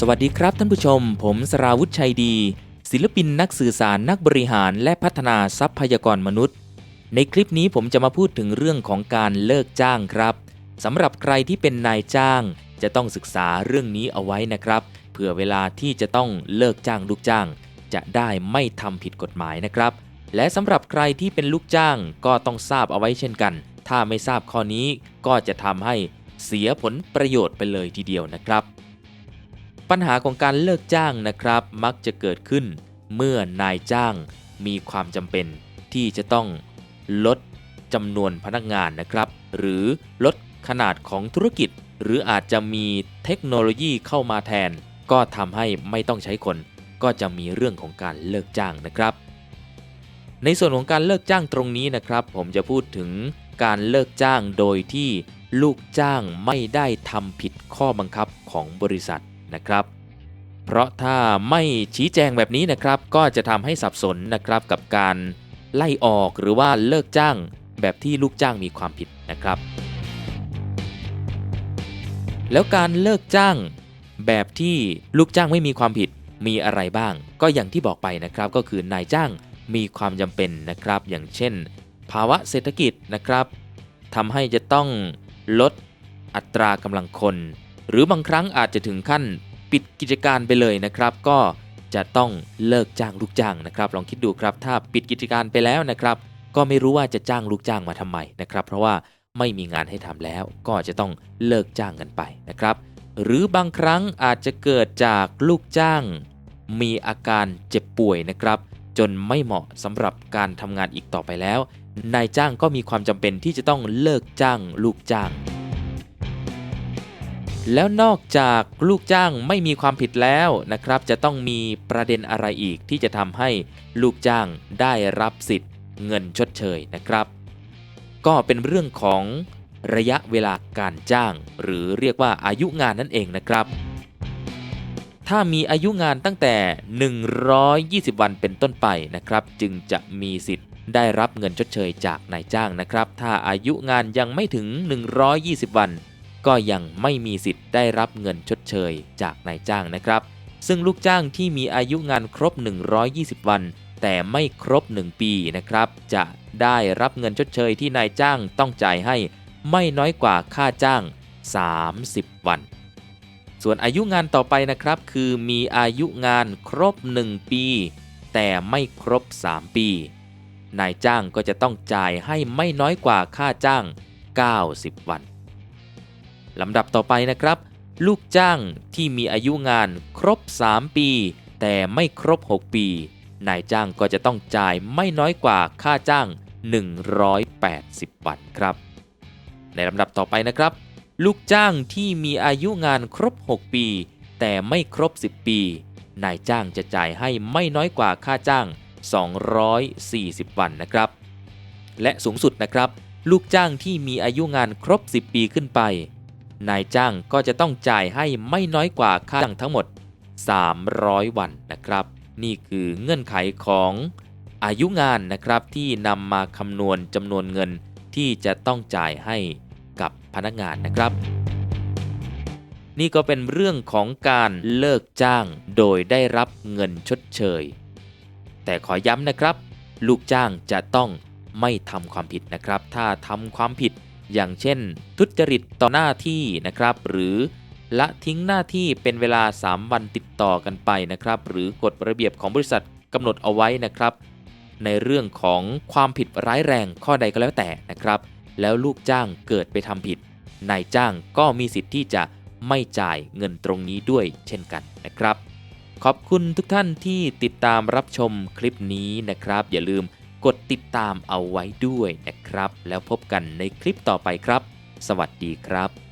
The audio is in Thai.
สวัสดีครับท่านผู้ชม ผมสราวุธชัยดี ศิลปินนักสื่อสารนักบริหารและพัฒนาทรัพยากรมนุษย์ ในคลิปนี้ผมจะมาพูดถึงเรื่องของการเลิกจ้างครับสำหรับใครที่เป็นนายจ้าง จะต้องศึกษาเรื่องนี้เอาไว้นะครับเผื่อเวลาที่จะต้องเลิกจ้างลูกจ้าง จะได้ไม่ทำผิดกฎหมายนะครับ และสำหรับใครที่เป็นลูกจ้างก็ต้องทราบเอาไว้เช่นกัน ถ้าไม่ทราบข้อนี้ก็จะทำให้เสียผลประโยชน์ไปเลยทีเดียวนะครับ ปัญหาของการเลิกจ้างนะครับ มักจะเกิดขึ้นเมื่อนายจ้างมีความจำเป็นที่จะต้องลดจำนวนพนักงานนะครับ หรือลดขนาดของธุรกิจ หรืออาจจะมีเทคโนโลยีเข้ามาแทน ก็ทำให้ไม่ต้องใช้คน ก็จะมีเรื่องของการเลิกจ้างนะครับ ในส่วนของการเลิกจ้างตรงนี้นะครับ ผมจะพูดถึงการเลิกจ้างโดยที่ลูกจ้างไม่ได้ทำผิดข้อบังคับของบริษัท นะครับ เพราะถ้าไม่ชี้แจงแบบนี้นะครับ ก็จะทำให้สับสนนะครับกับการไล่ออกหรือว่าเลิกจ้างแบบที่ลูกจ้างมีความผิดนะครับ แล้วการเลิกจ้างแบบที่ลูกจ้างไม่มีความผิดมีอะไรบ้าง ก็อย่างที่บอกไปนะครับ ก็คือนายจ้างมีความจำเป็นนะครับ อย่างเช่น ภาวะเศรษฐกิจนะครับทำให้จะต้องลดอัตรากำลังคน หรือบางครั้งอาจจะถึงขั้นปิดกิจการไปเลยนะครับ ก็จะต้องเลิกจ้างลูกจ้างนะครับ ลองคิดดูครับ ถ้าปิดกิจการไปแล้วนะครับ ก็ไม่รู้ว่าจะจ้างลูกจ้างมาทำไมนะครับ เพราะว่าไม่มีงานให้ทำแล้ว ก็จะต้องเลิกจ้างกันไปนะครับ หรือบางครั้งอาจจะเกิดจากลูกจ้าง มีอาการเจ็บป่วยนะครับ จนไม่เหมาะสำหรับการทำงานอีกต่อไปแล้วนายจ้างก็มีความจำเป็นที่จะต้องเลิกจ้างลูกจ้าง แล้วนอกจากลูกจ้างไม่มีความผิดแล้วนะครับ จะต้องมีประเด็นอะไรอีกที่จะทำให้ลูกจ้างได้รับสิทธิ์เงินชดเชยนะครับ ก็เป็นเรื่องของระยะเวลาการจ้าง หรือเรียกว่าอายุงานนั่นเองนะครับ ถ้ามีอายุงานตั้งแต่ 120 วันเป็นต้นไปนะครับ จึงจะมีสิทธิ์ได้รับเงินชดเชยจากนายจ้างนะครับ ถ้าอายุงานยังไม่ถึง 120 วัน ก็ยังไม่มีสิทธิ์ได้รับเงินชดเชยจากนายจ้างนะครับ ซึ่งลูกจ้างที่มีอายุงานครบ 120 วัน แต่ไม่ครบ 1 ปีนะครับ จะได้รับเงินชดเชยที่นายจ้างต้องจ่ายให้ไม่น้อยกว่าค่าจ้าง 30 วัน ส่วนอายุงานต่อไปนะครับ คือมีอายุงานครบ 1 ปี แต่ไม่ครบ 3 ปี นายจ้างก็จะต้องจ่ายให้ไม่น้อยกว่าค่าจ้าง 90 วัน ลำดับต่อไปนะครับ ลูกจ้างที่มีอายุงานครบ 3 ปี แต่ไม่ครบ 6 ปี นายจ้างก็จะต้องจ่ายไม่น้อยกว่าค่าจ้าง 180 วันครับ ในลำดับต่อไปนะครับ ลูกจ้างที่มีอายุงานครบ 6 ปี แต่ไม่ครบ 10 ปี นายจ้างจะจ่ายให้ไม่น้อยกว่าค่าจ้าง 240 วันนะครับ และสูงสุดนะครับ ลูกจ้างที่มีอายุงานครบ 10 ปีขึ้นไป นายจ้างก็จะต้องจ่ายให้ไม่น้อยกว่าค่าจ้างทั้งหมด 300 วันนะครับ นี่คือเงื่อนไขของอายุงานนะครับที่นำมาคำนวณจำนวนเงินที่จะต้องจ่ายให้กับพนักงานนะครับ นี่ก็เป็นเรื่องของการเลิกจ้างโดยได้รับเงินชดเชย แต่ขอย้ำนะครับ ลูกจ้างจะต้องไม่ทำความผิดนะครับ ถ้าทำความผิด อย่างเช่น ทุจริตต่อหน้าที่นะครับ หรือละทิ้งหน้าที่เป็นเวลา 3 วันติดต่อกันไปนะครับ หรือกฎระเบียบของบริษัทกำหนดเอาไว้นะครับ ในเรื่องของความผิดร้ายแรงข้อใดก็แล้วแต่นะครับ แล้วลูกจ้างเกิดไปทำผิดนายจ้างก็มีสิทธิ์ที่จะไม่จ่ายเงินตรงนี้ด้วยเช่นกันนะครับ ขอบคุณทุกท่านที่ติดตามรับชมคลิปนี้นะครับ อย่าลืม กดติดตามเอาไว้ด้วยนะครับ แล้วพบกันในคลิปต่อไปครับ สวัสดีครับ